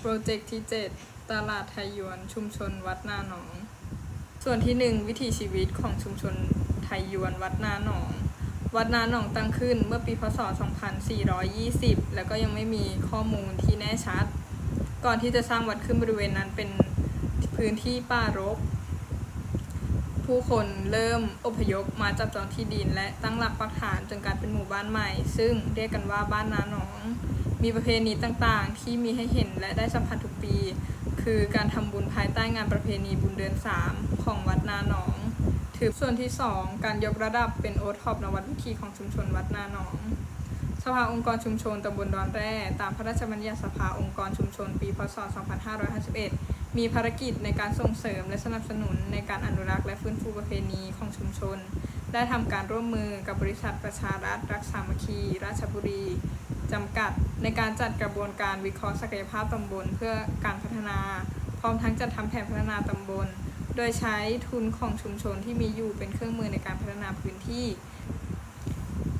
โปรเจกต์ที่ 7 ตลาดไทยยวน ชุมชนวัดนาหนอง ส่วนที่ 1 วิถีชีวิตของชุมชนไทยยวนวัดนาหนอง วัดนาหนองตั้งขึ้นเมื่อปีพศ 2420 แล้วก็ยังไม่มีข้อมูลที่แน่ชัด ก่อนที่จะสร้างวัดขึ้นบริเวณนั้นเป็นพื้นที่ป่ารก ผู้คนเริ่มอพยพมาจับจองที่ดิน และตั้งหลักปักฐานจนกลายเป็นหมู่บ้านใหม่ ซึ่งเรียกกันว่าบ้านนาหนอง มีประเพณีต่างๆ ที่มีให้เห็นและได้สัมผัสทุกปี คือการทำบุญภายใต้งานประเพณีบุญเดือน 3 ของวัดนาหนอง ถือส่วนที่ 2 การยกระดับเป็นโอท็อปนวัดวิถีของชุมชนวัดนาหนอง สภาองค์กรชุมชนตำบลดอนแร่ ตามพระราชบัญญัติสภาองค์กรชุมชน ปีพศ 2551 มีภารกิจในการส่งเสริมและสนับสนุนในการอนุรักษ์และฟื้นฟูประเพณีของชุมชน ได้ทำการร่วมมือกับบริษัทประชารัฐรักษามัคคี ราชบุรี จำกัด ในการจัดกระบวนการวิเคราะห์ศักยภาพตำบลเพื่อการพัฒนา พร้อมทั้งจัดทำแผนพัฒนาตำบล โดยใช้ทุนของชุมชนที่มีอยู่เป็นเครื่องมือในการพัฒนาพื้นที่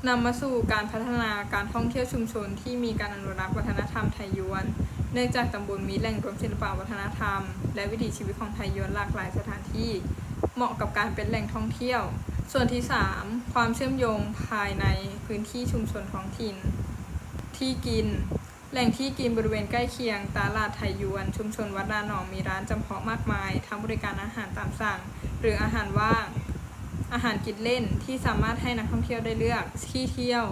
นำมาสู่การพัฒนาการท่องเที่ยวชุมชนที่มีการอนุรักษ์วัฒนธรรมไทยยวน เนื่องจากตำบลมีแหล่งรวมศิลปวัฒนธรรม และวิถีชีวิตของไทยยวนหลากหลายสถานที่ เหมาะกับการเป็นแหล่งท่องเที่ยว ส่วนที่ 3 ความเชื่อมโยงภายในพื้นที่ชุมชนท้องถิ่น ที่กิน แหล่งที่กินบริเวณใกล้เคียง ตลาดไทยยวน ชุมชนวัดนาหนองมีร้านจำเพาะมากมายทั้งบริการอาหารตามสั่ง หรืออาหารว่าง อาหารกินเล่นที่สามารถให้นักท่องเที่ยวได้เลือกที่เที่ยว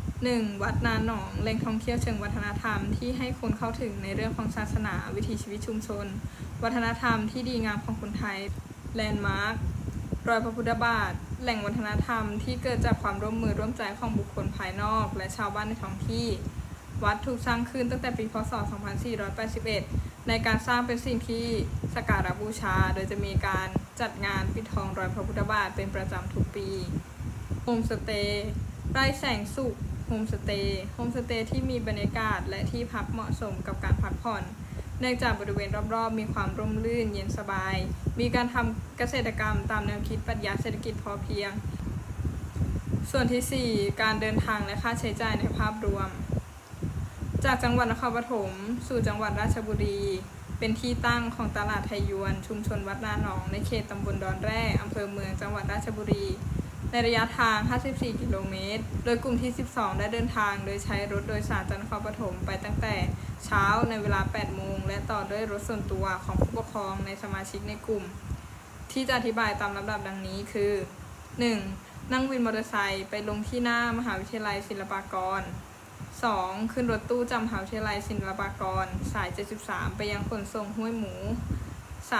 1. วัดนาหนองแหล่งท่องเที่ยวเชิงวัฒนธรรมที่ให้คนเข้าถึงในเรื่องของศาสนา วิถีชีวิตชุมชน วัฒนธรรมที่ดีงามของคนไทยแลนด์มาร์ค รอยพระพุทธบาท แหล่งวัฒนธรรมที่เกิดจากความร่วมมือร่วมใจของบุคคลภายนอก และชาวบ้านในท้องที่ วัดถูกสร้างขึ้นตั้งแต่ปีพศ 2481 ในการสร้างเป็นสิ่งที่สักการะบูชา โดยจะมีการจัดงานปิดทองรอยพระพุทธบาทเป็นประจำทุกปี โฮมสเตย์ไร่แสงสุขโฮมสเตย์ โฮมสเตย์ที่มีบรรยากาศและที่พักเหมาะสมกับการพักผ่อน เนื่องจากบริเวณรอบๆ มีความร่มรื่นเย็นสบาย มีการทำเกษตรกรรมตามแนวคิดปรัชญาเศรษฐกิจพอเพียง ส่วนทีสี่ 4 การเดินทางและค่าใช้จ่ายในภาพรวม จากจังหวัดนครปฐมสู่จังหวัดราชบุรี เป็นที่ตั้งของตลาดไทยยวน ชุมชนวัดนาหนอง ในเขตตำบลดอนแร่อำเภอเมืองจังหวัดราชบุรี ในระยะทาง 54 กิโลเมตร โดยกลุ่มที่ 12 ได้เดินทาง โดยใช้รถโดยสารจากนครปฐมไปตั้งแต่เช้าในเวลา 8 โมง และต่อด้วยรถส่วนตัวของผู้ปกครองในสมาชิกในกลุ่ม ที่จะอธิบายตามลำดับดังนี้คือ 1. นั่งวินมอเตอร์ไซค์ไปลงที่หน้ามหาวิทยาลัยศิลปากร 2. ขึ้นรถตู้จำมหาวิทยาลัยศิลปากร สาย 73 ไปยังขนส่งห้วยหมู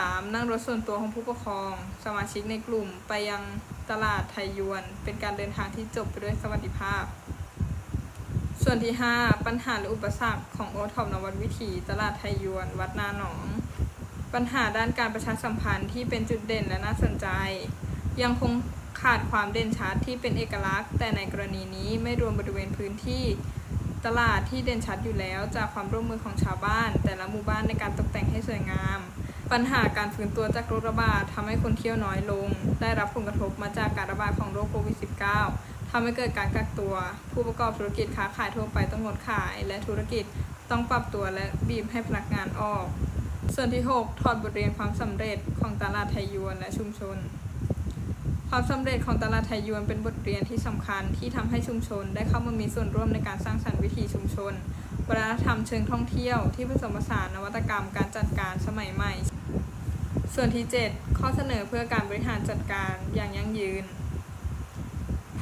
3. นั่งรถส่วนตัวของผู้ปกครอง สมาชิกในกลุ่มไปยังตลาดไทยยวน เป็นการเดินทางที่จบไปด้วยสวัสดิภาพ ส่วนที่ 5 ปัญหาหรืออุปสรรคของโอท็อปนวัดวิถี ตลาดไทยยวน วัดนาหนอง ปัญหาด้านการประชาสัมพันธ์ที่เป็นจุดเด่นและน่าสนใจ ยังคงขาดความเด่นชัดที่เป็นเอกลักษณ์ แต่ในกรณีนี้ไม่รวมบริเวณพื้นที่ตลาดที่เด่นชัดอยู่แล้วจากความร่วมมือของชาวบ้าน แต่ละหมู่บ้านในการตกแต่งให้สวยงาม ปัญหาการฟื้นตัวจากโรคระบาดทำให้คนเที่ยวน้อยลง ได้รับผลกระทบมาจากการระบาดของโรคโควิด -19 ทำให้เกิดการกักตัว ผู้ประกอบธุรกิจค้าขายทั่วไปต้องงดขาย และธุรกิจต้องปรับตัวและบีบให้พนักงานออก ส่วนที่ 6 ถอดบทเรียนความสำเร็จของตลาดไทยยวนและชุมชน ความสำเร็จของตลาดไทยยวนเป็นบทเรียนที่สำคัญที่ทำให้ชุมชน ได้เข้ามามีส่วนร่วมในการสร้างสรรค์วิถีชุมชนวัฒนธรรมเชิงท่องเที่ยวที่ผสมผสานนวัตกรรมการจัดการสมัยใหม่ ส่วนที่ 7 ข้อเสนอเพื่อการบริหารจัดการอย่างยั่งยืน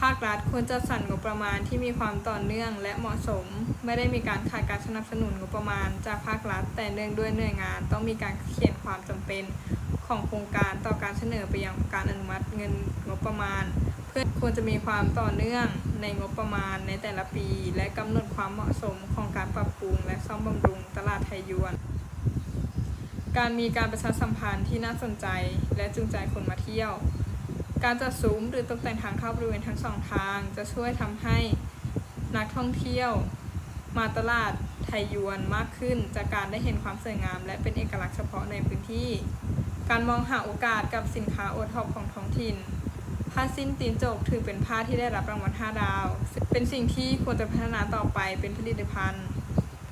ภาครัฐควรจัดสรรงบประมาณที่มีความต่อเนื่องและเหมาะสม ไม่ได้มีการขาดการสนับสนุนงบประมาณจากภาครัฐ แต่เนื่องด้วยหน่วยงานต้องมีการเขียนความจำเป็นของโครงการต่อการเสนอไปยังการอนุมัติเงินงบประมาณ เพื่อควรจะมีความต่อเนื่องในงบประมาณในแต่ละปี และกำหนดความเหมาะสมของการปรับปรุงและซ่อมบำรุงตลาดไทยยวน การมีการประชาสัมพันธ์ที่น่าสนใจ และจูงใจคนมาเที่ยว การจัดซุ้มหรือตกแต่งทางเข้าบริเวณทั้งสองทาง จะช่วยทำให้นักท่องเที่ยว มาตลาดไทยยวนมากขึ้น จากการได้เห็นความสวยงาม และเป็นเอกลักษณ์เฉพาะในพื้นที่ การมองหาโอกาสกับสินค้าโอท็อปของท้องถิ่นผ้าสิ้นตีนจกถือเป็นผ้าที่ได้รับรางวัล5ดาว เป็นสิ่งที่ควรจะพัฒนาต่อไปเป็นผลิตภัณฑ์